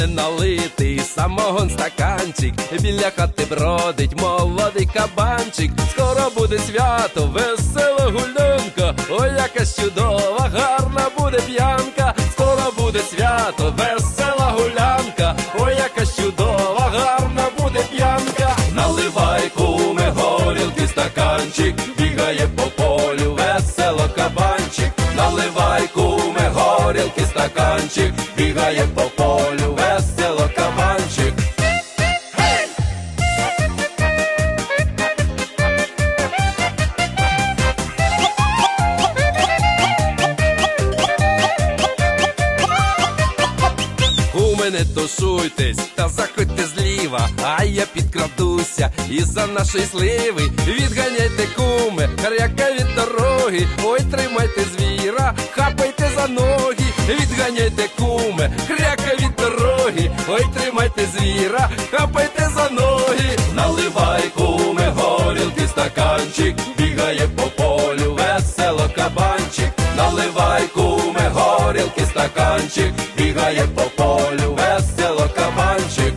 мене налитий, самогон стаканчик, біля хати бродить, молодий кабанчик, скоро буде свято, весела гулянка, ой, яка чудова, гарна буде п'янка, скоро буде свято, весела гулянка, ой, яка чудова, гарна буде п'янка, наливай куме горілки, стаканчик, бігає по полю, весело кабанчик, наливай куме горілки, стаканчик. Бігає по полю Куми, не тушуйтесь та заходьте зліва, а я підкрадуся. І за нашої сливи відганяйте куми, харяка від дороги, ой, тримайте звіра, хапайте за ноги, відганяйте куми, хряка від дороги, ой, тримайте звіра, хапайте за ноги, наливай куми, горілки стаканчик, бігає по полю, весело кабанчик, наливай куми, горілки стаканчик, бігає по полю, весело кабанчик.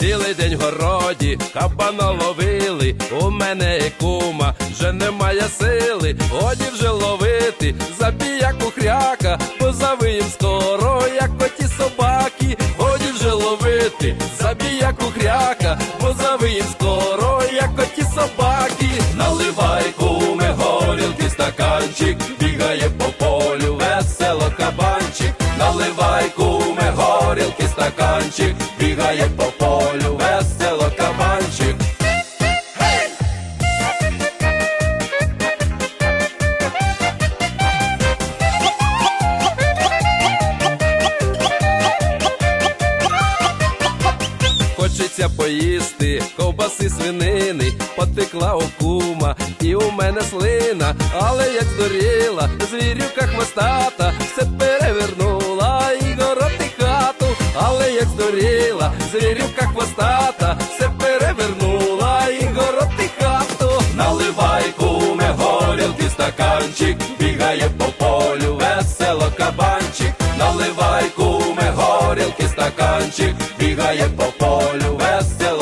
Цілий день в городі кабана ловили, у мене і кума вже немає сили, годі вже ловити, забій як хряка, позавиєм скоро, хряка, позавиєм скоро, як оті собаки, наливай куме горілки стаканчик, бігає по полю, весело кабанчик, наливай куме горілки стаканчик, бігає по полю, весело кабанчик. Хочеться поїсти. Ковбаси свинини, потекла у кума, і у мене слина, але як здуріла, звірюка хвостата, все перевернула. І город і хату, але як здуріла, звірюка хвостата, все перевернула. І город і хату. Наливай куме горілки стаканчик, бігає по стаканчик, бігає по полю весело.